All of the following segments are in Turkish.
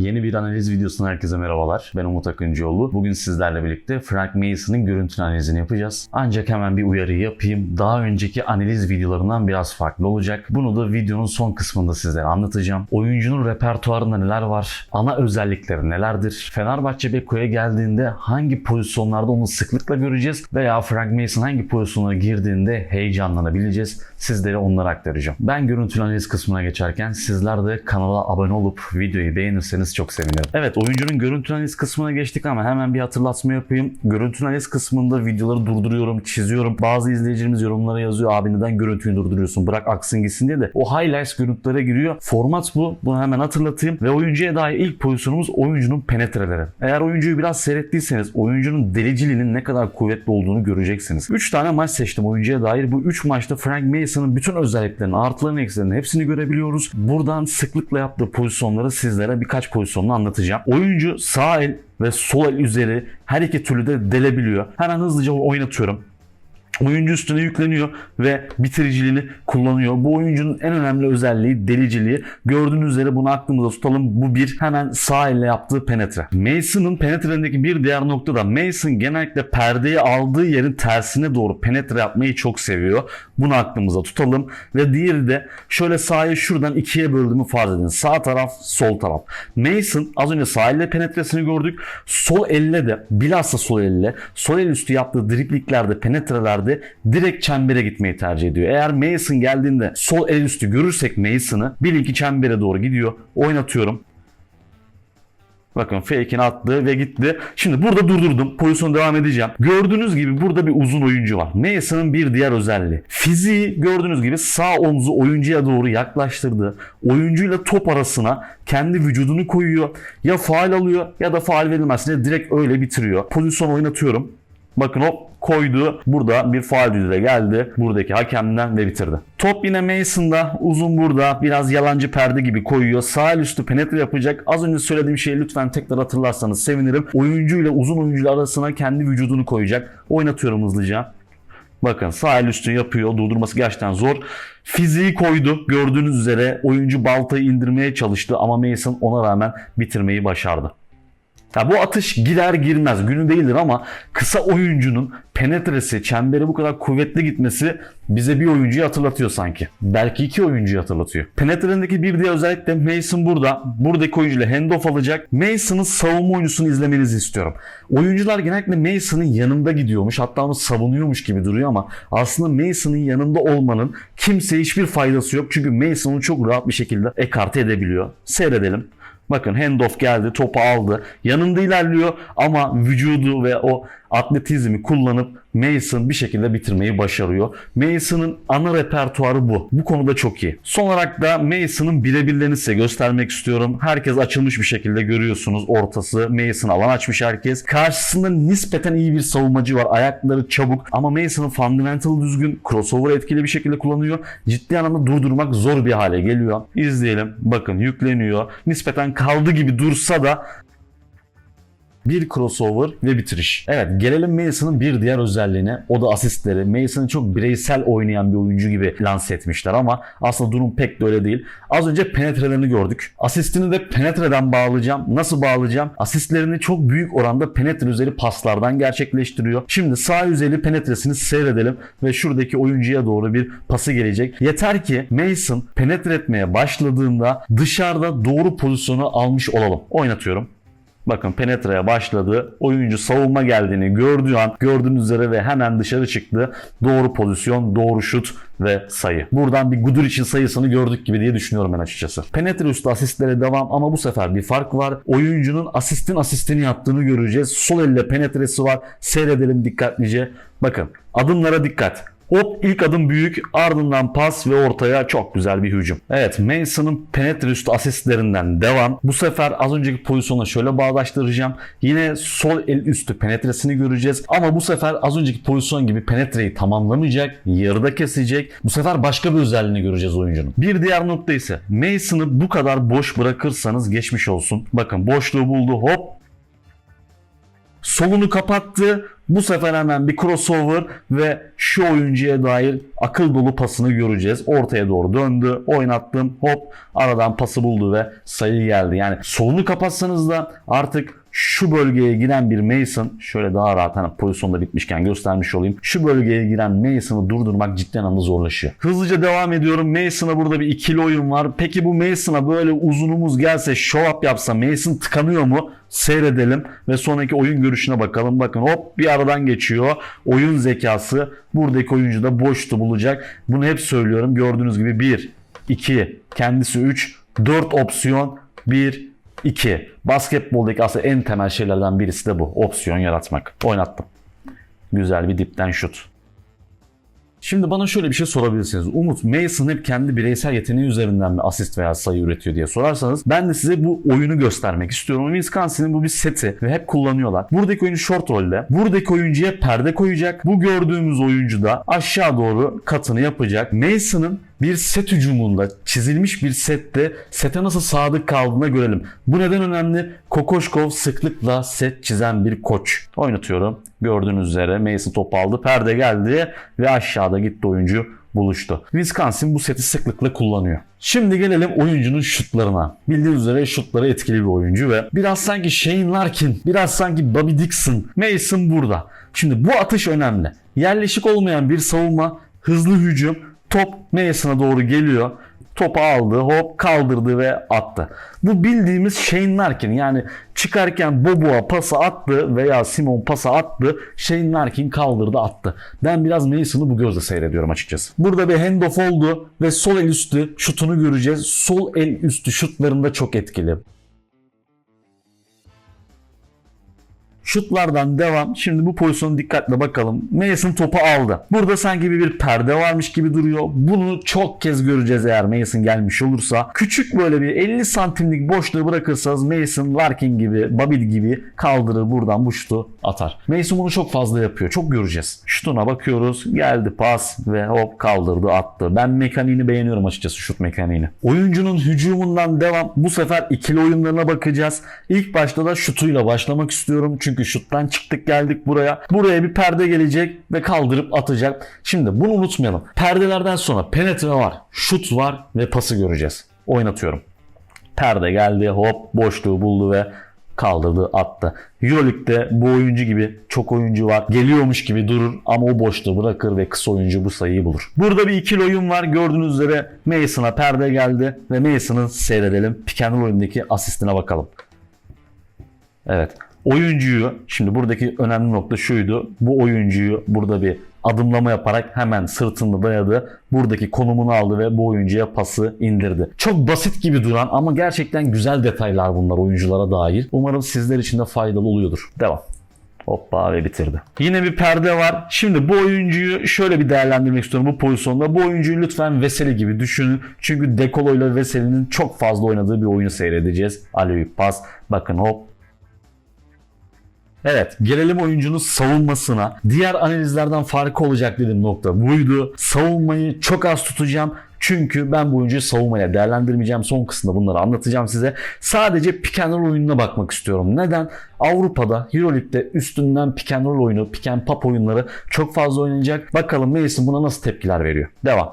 Yeni bir analiz videosuna herkese merhabalar. Ben Umut Akıncıoğlu. Bugün sizlerle birlikte Frank Mason'ın görüntü analizini yapacağız. Ancak hemen bir uyarı yapayım. Daha önceki analiz videolarından biraz farklı olacak. Bunu da videonun son kısmında sizlere anlatacağım. Oyuncunun repertuarında neler var? Ana özellikleri nelerdir? Fenerbahçe Beko'ya geldiğinde hangi pozisyonlarda onu sıklıkla göreceğiz? Veya Frank Mason hangi pozisyonlara girdiğinde heyecanlanabileceğiz? Sizlere onları aktaracağım. Ben görüntü analiz kısmına geçerken sizler de kanala abone olup videoyu beğenirseniz çok sevinirim. Evet oyuncunun görüntü analiz kısmına geçtik ama hemen bir hatırlatma yapayım. Görüntü analiz kısmında videoları durduruyorum, çiziyorum. Bazı izleyicilerimiz yorumlara yazıyor abi neden görüntüyü durduruyorsun bırak aksın gitsin diye de o highlights görüntülere giriyor. Format bu. Bunu hemen hatırlatayım. Ve oyuncuya dair ilk pozisyonumuz oyuncunun penetreleri. Eğer oyuncuyu biraz seyrettiyseniz oyuncunun deliciliğinin ne kadar kuvvetli olduğunu göreceksiniz. 3 tane maç seçtim oyuncuya dair. Bu 3 maçta Frank Mason'ın bütün özelliklerini, artılarını, eksilerini hepsini görebiliyoruz. Buradan sıklıkla yaptığı pozisyonları sizlere birkaç pozisyonunu anlatacağım. Oyuncu sağ el ve sol el üzeri her iki türlü de delebiliyor. Hemen hızlıca oynatıyorum. Oyuncu üstüne yükleniyor ve bitiriciliğini kullanıyor. Bu oyuncunun en önemli özelliği deliciliği. Gördüğünüz üzere bunu aklımızda tutalım. Bu bir hemen sağ elle yaptığı penetre. Mason'ın penetrelerindeki bir diğer nokta da Mason genellikle perdeyi aldığı yerin tersine doğru penetre yapmayı çok seviyor. Bunu aklımıza tutalım. Ve diğeri de şöyle sahayı şuradan ikiye böldüğümü farz edin. Sağ taraf, sol taraf. Mason az önce sağ elle penetresini gördük. Sol elle de bilhassa sol elle sol el üstü yaptığı dripliklerde, penetrelerde direkt çembere gitmeyi tercih ediyor. Eğer Mason geldiğinde sol el üstü görürsek Mason'ı bilin ki çembere doğru gidiyor. Oynatıyorum. Bakın fake'ini attı ve gitti. Şimdi burada durdurdum. Pozisyona devam edeceğim. Gördüğünüz gibi burada bir uzun oyuncu var. Mason'ın bir diğer özelliği. Fiziği gördüğünüz gibi sağ omzu oyuncuya doğru yaklaştırdı. Oyuncuyla top arasına kendi vücudunu koyuyor. Ya faal alıyor ya da faal verilmezse direkt öyle bitiriyor. Pozisyon oynatıyorum. Bakın hop koydu. Burada bir faal düdüğü geldi. Buradaki hakemden ve bitirdi. Top yine Mason'da. Uzun burada. Biraz yalancı perde gibi koyuyor. Sağ üstü penetre yapacak. Az önce söylediğim şeyi lütfen tekrar hatırlarsanız sevinirim. Oyuncu ile uzun oyuncu arasına kendi vücudunu koyacak. Oynatıyorum hızlıca. Bakın sağ el üstü yapıyor. Durdurması gerçekten zor. Fiziği koydu. Gördüğünüz üzere oyuncu baltayı indirmeye çalıştı ama Mason ona rağmen bitirmeyi başardı. Ya bu atış girer girmez günü değildir ama kısa oyuncunun penetresi, çemberi bu kadar kuvvetli gitmesi bize bir oyuncuyu hatırlatıyor sanki. Belki iki oyuncuyu hatırlatıyor. Penetrelerindeki bir diğer özellik de Mason burada. Buradaki oyuncuyla handoff alacak. Mason'ın savunma oyuncusunu izlemenizi istiyorum. Oyuncular genellikle Mason'ın yanında gidiyormuş. Hatta onu savunuyormuş gibi duruyor ama aslında Mason'ın yanında olmanın kimseye hiçbir faydası yok. Çünkü Mason'u çok rahat bir şekilde ekarte edebiliyor. Seyredelim. Bakın handoff geldi, topu aldı. Yanında ilerliyor ama vücudu ve o atletizmi kullanıp Mason bir şekilde bitirmeyi başarıyor. Mason'ın ana repertuarı bu. Bu konuda çok iyi. Son olarak da Mason'ın birebirlerini size göstermek istiyorum. Herkes açılmış bir şekilde görüyorsunuz ortası. Mason alan açmış herkes. Karşısında nispeten iyi bir savunmacı var. Ayakları çabuk ama Mason'ın fundamental düzgün. Crossover etkili bir şekilde kullanıyor. Ciddi anlamda durdurmak zor bir hale geliyor. İzleyelim. Bakın yükleniyor. Nispeten kaldı gibi dursa da bir crossover ve bitiriş. Evet gelelim Mason'ın bir diğer özelliğine. O da asistleri. Mason'ı çok bireysel oynayan bir oyuncu gibi lanse etmişler ama aslında durum pek de öyle değil. Az önce penetrelerini gördük. Asistini de penetreden bağlayacağım. Nasıl bağlayacağım? Asistlerini çok büyük oranda penetre üzeri paslardan gerçekleştiriyor. Şimdi sağ üzeri penetresini seyredelim ve şuradaki oyuncuya doğru bir pası gelecek. Yeter ki Mason penetre etmeye başladığında dışarıda doğru pozisyonu almış olalım. Oynatıyorum. Bakın penetreye başladı. Oyuncu savunma geldiğini gördüğü an gördüğünüz üzere ve hemen dışarı çıktı. Doğru pozisyon, doğru şut ve sayı. Buradan bir Gudur için sayısını gördük gibi diye düşünüyorum ben açıkçası. Penetre üstü asistlere devam ama bu sefer bir fark var. Oyuncunun asistin asistini yaptığını göreceğiz. Sol elle penetresi var. Seyredelim dikkatlice. Bakın adımlara dikkat. Hop ilk adım büyük ardından pas ve ortaya çok güzel bir hücum. Evet Mason'ın penetre üstü asistlerinden devam. Bu sefer az önceki pozisyona şöyle bağdaştıracağım. Yine sol el üstü penetresini göreceğiz. Ama bu sefer az önceki pozisyon gibi penetreyi tamamlamayacak. Yarıda kesecek. Bu sefer başka bir özelliğini göreceğiz oyuncunun. Bir diğer nokta ise Mason'ı bu kadar boş bırakırsanız geçmiş olsun. Bakın boşluğu buldu hop Solunu kapattı. Bu sefer hemen bir crossover ve şu oyuncuya dair akıl dolu pasını göreceğiz. Ortaya doğru döndü. Oynattım. Hop aradan pası buldu ve sayı geldi. Yani solunu kapatsanız da artık şu bölgeye giren bir Mason şöyle daha rahat hani pozisyonda bitmişken göstermiş olayım. Şu bölgeye giren Mason'ı durdurmak cidden anlamda zorlaşıyor. Hızlıca devam ediyorum. Mason'a burada bir ikili oyun var. Peki bu Mason'a böyle uzunumuz gelse show up yapsa Mason tıkanıyor mu? Seyredelim ve sonraki oyun görüşüne bakalım. Bakın hop bir aradan geçiyor. Oyun zekası buradaki oyuncu da boştu bulacak. Bunu hep söylüyorum. Gördüğünüz gibi 1, 2, kendisi 3, 4 opsiyon, 1, 2. Basketboldaki aslında en temel şeylerden birisi de bu. Opsiyon yaratmak. Oynattım. Güzel bir dipten şut. Şimdi bana şöyle bir şey sorabilirsiniz. Umut, Mason hep kendi bireysel yeteneği üzerinden mi asist veya sayı üretiyor diye sorarsanız ben de size bu oyunu göstermek istiyorum. Wisconsin'in bu bir seti ve hep kullanıyorlar. Buradaki oyuncu short rolde. Buradaki oyuncuya perde koyacak. Bu gördüğümüz oyuncu da aşağı doğru katını yapacak. Mason'ın bir set hücumunda çizilmiş bir sette sete nasıl sadık kaldığına görelim. Bu neden önemli? Kokoşkov sıklıkla set çizen bir koç. Oynatıyorum. Gördüğünüz üzere Mason topu aldı. Perde geldi ve aşağıda gitti oyuncu buluştu. Wisconsin bu seti sıklıkla kullanıyor. Şimdi gelelim oyuncunun şutlarına. Bildiğiniz üzere şutları etkili bir oyuncu ve biraz sanki Shane Larkin, biraz sanki Bobby Dixon, Mason burada. Şimdi bu atış önemli. Yerleşik olmayan bir savunma, hızlı hücum, top Mason'a doğru geliyor. Topu aldı, hop kaldırdı ve attı. Bu bildiğimiz Shane Larkin yani çıkarken Bobo'a pası attı veya Simon pası attı. Shane Larkin kaldırdı attı. Ben biraz Mason'ı bu gözle seyrediyorum açıkçası. Burada bir handoff oldu ve sol el üstü şutunu göreceğiz. Sol el üstü şutlarında çok etkili. Şutlardan devam. Şimdi bu pozisyonu dikkatle bakalım. Mason topu aldı. Burada sanki bir, perde varmış gibi duruyor. Bunu çok kez göreceğiz eğer Mason gelmiş olursa. Küçük böyle bir 50 santimlik boşluğu bırakırsanız Mason Larkin gibi, Babil gibi kaldırır buradan bu şutu atar. Mason bunu çok fazla yapıyor. Çok göreceğiz. Şutuna bakıyoruz. Geldi pas ve hop kaldırdı attı. Ben mekaniğini beğeniyorum açıkçası şut mekaniğini. Oyuncunun hücumundan devam. Bu sefer ikili oyunlarına bakacağız. İlk başta da şutuyla başlamak istiyorum. Çünkü şuttan çıktık geldik buraya. Buraya bir perde gelecek ve kaldırıp atacak. Şimdi bunu unutmayalım. Perdelerden sonra penetre var, şut var ve pası göreceğiz. Oynatıyorum. Perde geldi hop boşluğu buldu ve kaldırdı attı. Euroleague'de bu oyuncu gibi çok oyuncu var. Geliyormuş gibi durur ama o boşluğu bırakır ve kısa oyuncu bu sayıyı bulur. Burada bir ikili oyun var. Gördüğünüz üzere Mason'a perde geldi ve Mason'ı seyredelim. Pick oyundaki asistine bakalım. Evet. Oyuncuyu şimdi buradaki önemli nokta şuydu. Bu oyuncuyu burada bir adımlama yaparak hemen sırtında dayadı. Buradaki konumunu aldı ve bu oyuncuya pası indirdi. Çok basit gibi duran ama gerçekten güzel detaylar bunlar oyunculara dair. Umarım sizler için de faydalı oluyordur. Devam. Hoppa ve bitirdi. Yine bir perde var. Şimdi bu oyuncuyu şöyle bir değerlendirmek istiyorum bu pozisyonda. Bu oyuncuyu lütfen Veseli gibi düşünün. Çünkü Dekolo ile Veseli'nin çok fazla oynadığı bir oyunu seyredeceğiz. Alevi pas. Bakın hop Evet gelelim oyuncunun savunmasına. Diğer analizlerden farkı olacak dediğim nokta buydu. Savunmayı çok az tutacağım. Çünkü ben bu oyuncuyu savunmaya değerlendirmeyeceğim. Son kısımda bunları anlatacağım size. Sadece pick and roll oyununa bakmak istiyorum. Neden? Avrupa'da Euroleague'de üstünden pick and roll oyunu, pick and pop oyunları çok fazla oynanacak. Bakalım Mason buna nasıl tepkiler veriyor. Devam.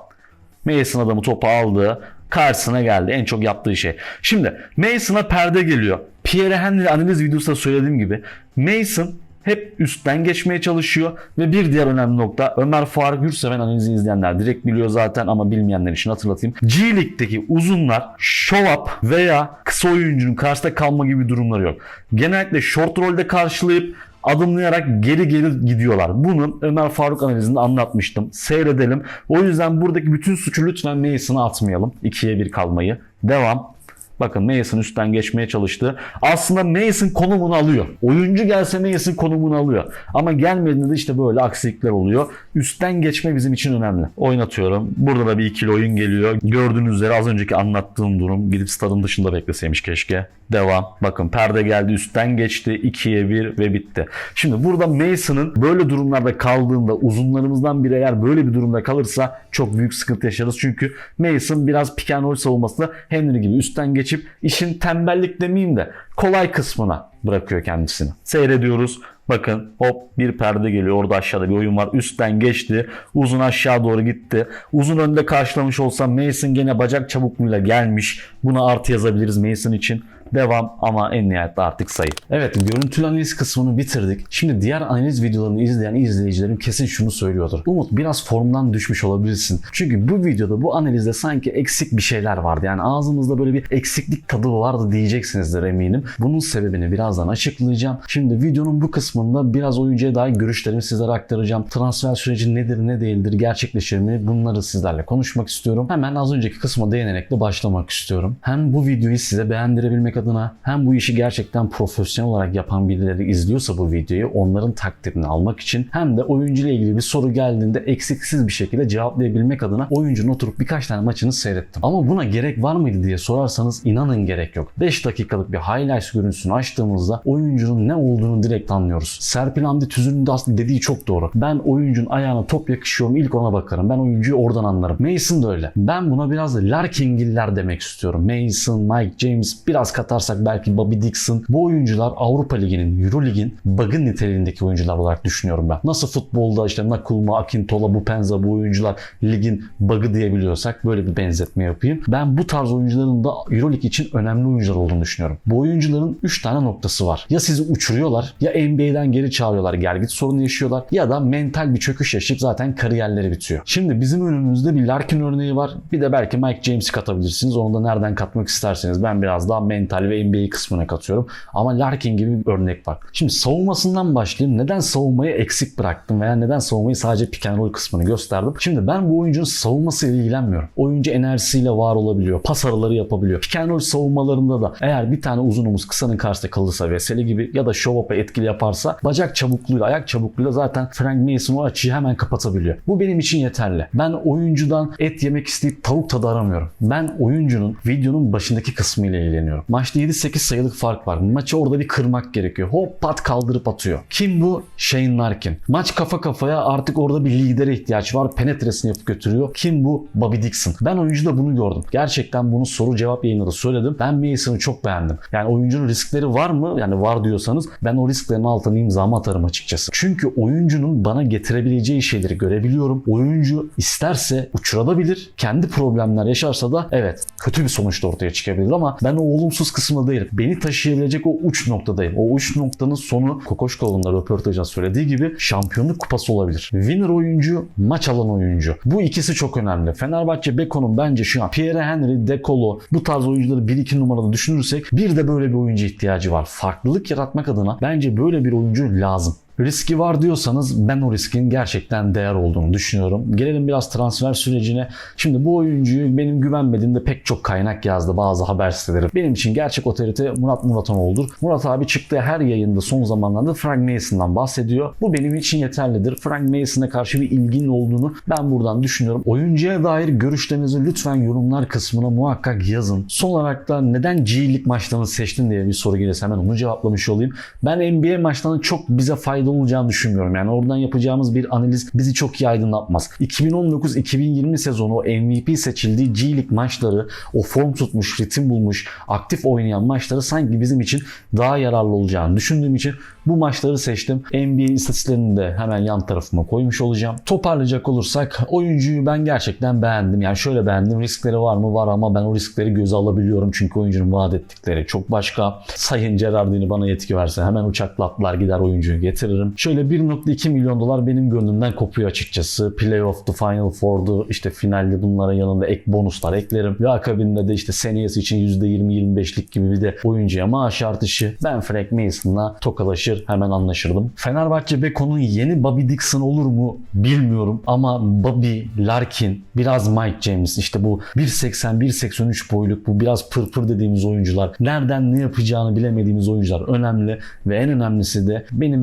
Mason adamı topu aldı. Karşısına geldi. En çok yaptığı şey. Şimdi Mason'a perde geliyor. Pierre Henry analiz videosunda söylediğim gibi Mason hep üstten geçmeye çalışıyor ve bir diğer önemli nokta Ömer Faruk Yurtseven analizi izleyenler direkt biliyor zaten ama bilmeyenler için hatırlatayım. G League'deki uzunlar show up veya kısa oyuncunun karşısında kalma gibi durumları yok. Genellikle short rolde karşılayıp adımlayarak geri geri gidiyorlar. Bunu Ömer Faruk analizinde anlatmıştım. Seyredelim. O yüzden buradaki bütün suçu lütfen Mason'a atmayalım. 2'ye 1 kalmayı. Devam. Bakın Mason üstten geçmeye çalıştı. Aslında Mason konumunu alıyor. Oyuncu gelse Mason konumunu alıyor. Ama gelmediğinde de işte böyle aksilikler oluyor. Üstten geçme bizim için önemli. Oynatıyorum. Burada da bir ikili oyun geliyor. Gördüğünüz üzere az önceki anlattığım durum. Gidip stadın dışında bekleseymiş keşke. Devam. Bakın perde geldi üstten geçti. 2'ye 1 ve bitti. Şimdi burada Mason'ın böyle durumlarda kaldığında uzunlarımızdan biri eğer böyle bir durumda kalırsa çok büyük sıkıntı yaşarız. Çünkü Mason biraz pick and roll savunmasında Henry gibi üstten geçip işin tembellik demeyeyim de kolay kısmına bırakıyor kendisini. Seyrediyoruz. Bakın hop bir perde geliyor. Orada aşağıda bir oyun var. Üstten geçti. Uzun aşağı doğru gitti. Uzun önde karşılamış olsam Mason gene bacak çabukluğuyla gelmiş. Buna artı yazabiliriz Mason için. Devam ama en nihayetinde artık sayı. Evet görüntülü analiz kısmını bitirdik. Şimdi diğer analiz videolarını izleyen izleyicilerim kesin şunu söylüyordur. Umut biraz formdan düşmüş olabilirsin. Çünkü bu videoda bu analizde sanki eksik bir şeyler vardı. Yani ağzımızda böyle bir eksiklik tadı vardı diyeceksinizdir eminim. Bunun sebebini birazdan açıklayacağım. Şimdi videonun bu kısmında biraz oyuncuya dair görüşlerimi sizlere aktaracağım. Transfer süreci nedir ne değildir gerçekleşir mi bunları sizlerle konuşmak istiyorum. Hemen az önceki kısma değinerek de başlamak istiyorum. Hem bu videoyu size beğendirebilmek adına hem bu işi gerçekten profesyonel olarak yapan birileri izliyorsa bu videoyu onların takdirini almak için hem de oyuncu ile ilgili bir soru geldiğinde eksiksiz bir şekilde cevaplayabilmek adına oyuncunun oturup birkaç tane maçını seyrettim. Ama buna gerek var mıydı diye sorarsanız inanın gerek yok. 5 dakikalık bir highlights görüntüsünü açtığımızda oyuncunun ne olduğunu direkt anlıyoruz. Serpil Hamdi Tüzün'ün de aslında dediği çok doğru. Ben oyuncunun ayağına top yakışıyor mu ilk ona bakarım. Ben oyuncuyu oradan anlarım. Mason da öyle. Ben buna biraz da Larkingiller demek istiyorum. Mason, Mike James biraz katarsak belki Bobby Dixon. Bu oyuncular Avrupa Ligi'nin, Euro Lig'in bug'ın niteliğindeki oyuncular olarak düşünüyorum ben. Nasıl futbolda işte Nakulma, Akintola, Bupenza bu oyuncular ligin bug'ı diyebiliyorsak böyle bir benzetme yapayım. Ben bu tarz oyuncuların da Euro Lig için önemli oyuncular olduğunu düşünüyorum. Bu oyuncuların 3 tane noktası var. Ya sizi uçuruyorlar ya NBA'den geri çağırıyorlar. Gel git sorunu yaşıyorlar. Ya da mental bir çöküş yaşayıp zaten kariyerleri bitiyor. Şimdi bizim önümüzde bir Larkin örneği var. Bir de belki Mike James'i katabilirsiniz. Onu da nereden katmak isterseniz. Ben biraz daha mental ve NBA kısmına katıyorum. Ama Larkin gibi bir örnek var. Şimdi savunmasından başlayayım. Neden savunmayı eksik bıraktım veya neden savunmayı sadece pick and roll kısmını gösterdim? Şimdi ben bu oyuncunun savunmasıyla ilgilenmiyorum. Oyuncu enerjisiyle var olabiliyor. Pas araları yapabiliyor. Pick and roll savunmalarında da eğer bir tane uzunumuz kısanın karşısında kalırsa Veseli gibi ya da show up'a etkili yaparsa bacak çabukluğuyla, ayak çabukluğuyla zaten Frank Mason o açıyı hemen kapatabiliyor. Bu benim için yeterli. Ben oyuncudan et yemek isteyip tavuk tadı aramıyorum. Ben oyuncunun videonun başındaki kısmı ile ilgileniyorum. Maçta 7-8 sayılık fark var. Maçı orada bir kırmak gerekiyor. Hop pat kaldırıp atıyor. Kim bu? Shane Larkin. Maç kafa kafaya artık orada bir lidere ihtiyaç var. Penetresini yapıp götürüyor. Kim bu? Bobby Dixon. Ben oyuncuda bunu gördüm. Gerçekten bunu soru cevap yayında da söyledim. Ben Mason'ı çok beğendim. Yani oyuncunun riskleri var mı? Yani var diyorsanız ben o risklerin altına imzamı atarım açıkçası. Çünkü oyuncunun bana getirebileceği şeyleri görebiliyorum. Oyuncu isterse uçurabilir. Kendi problemler yaşarsa da evet kötü bir sonuç da ortaya çıkabilir ama ben o olumsuz kısmında değilim. Beni taşıyabilecek o uç noktadayım. O uç noktanın sonu Kokoşkoğlu'nda röportajda söylediği gibi şampiyonluk kupası olabilir. Winner oyuncu, maç alan oyuncu. Bu ikisi çok önemli. Fenerbahçe Beko'nun bence şu an Pierre Henry, Dekolo bu tarz oyuncuları 1-2 numarada düşünürsek bir de böyle bir oyuncu ihtiyacı var. Farklılık yaratmak adına bence böyle bir oyuncu lazım. Riski var diyorsanız ben o riskin gerçekten değer olduğunu düşünüyorum. Gelelim biraz transfer sürecine. Şimdi bu oyuncuyu benim güvenmediğimde pek çok kaynak yazdı bazı haber siteleri. Benim için gerçek otorite Murat Muratanoğlu'dur. Murat abi çıktığı her yayında son zamanlarda Frank Mason'dan bahsediyor. Bu benim için yeterlidir. Frank Mason'a karşı bir ilginin olduğunu ben buradan düşünüyorum. Oyuncuya dair görüşlerinizi lütfen yorumlar kısmına muhakkak yazın. Son olarak da neden G-League maçlarını seçtin diye bir soru gelirse hemen onu cevaplamış olayım. Ben NBA maçlarının çok bize faydalı olacağını düşünmüyorum. Yani oradan yapacağımız bir analiz bizi çok iyi aydınlatmaz. 2019-2020 sezonu o MVP seçildiği G League maçları, o form tutmuş, ritim bulmuş, aktif oynayan maçları sanki bizim için daha yararlı olacağını düşündüğüm için bu maçları seçtim. NBA istatistiklerini de hemen yan tarafıma koymuş olacağım. Toparlayacak olursak oyuncuyu ben gerçekten beğendim. Yani şöyle beğendim. Riskleri var mı? Var ama ben o riskleri göze alabiliyorum. Çünkü oyuncunun vaat ettikleri çok başka. Sayın Gerardini bana yetki verse hemen uçakla atlar gider oyuncuyu getiririm. Şöyle 1.2 milyon dolar benim gönlümden kopuyor açıkçası. Playoff'tu, Final Four'du, işte finalde bunlara yanında ek bonuslar eklerim. Ve akabinde de işte seniyesi için %20-25'lik gibi bir de oyuncuya maaş artışı. Ben Frank Mason'la tokalaşır hemen anlaşırdım. Fenerbahçe Beko'nun yeni Bobby Dixon olur mu bilmiyorum ama Bobby, Larkin, biraz Mike James işte bu 1.80-1.83 boyluk bu biraz pırpır dediğimiz oyuncular nereden ne yapacağını bilemediğimiz oyuncular önemli ve en önemlisi de beni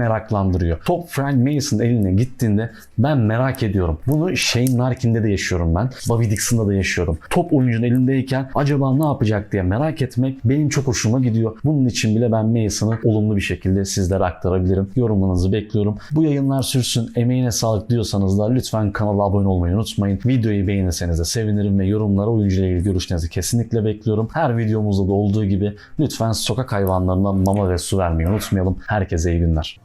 meraklandırıyor. Top Frank Mason eline gittiğinde ben merak ediyorum. Bunu Shane Larkin'de de yaşıyorum ben. Bobby Dixon'da da yaşıyorum. Top oyuncunun elindeyken acaba ne yapacak diye merak etmek benim çok hoşuma gidiyor. Bunun için bile ben Mason'ı olumlu bir şekilde sizlere aktarabilirim. Yorumlarınızı bekliyorum. Bu yayınlar sürsün. Emeğine sağlık diyorsanız da lütfen kanala abone olmayı unutmayın. Videoyu beğenirseniz de sevinirim ve yorumlara oyuncuyla ilgili görüşlerinizi kesinlikle bekliyorum. Her videomuzda da olduğu gibi lütfen sokak hayvanlarına mama ve su vermeyi unutmayalım. Herkese iyi günler.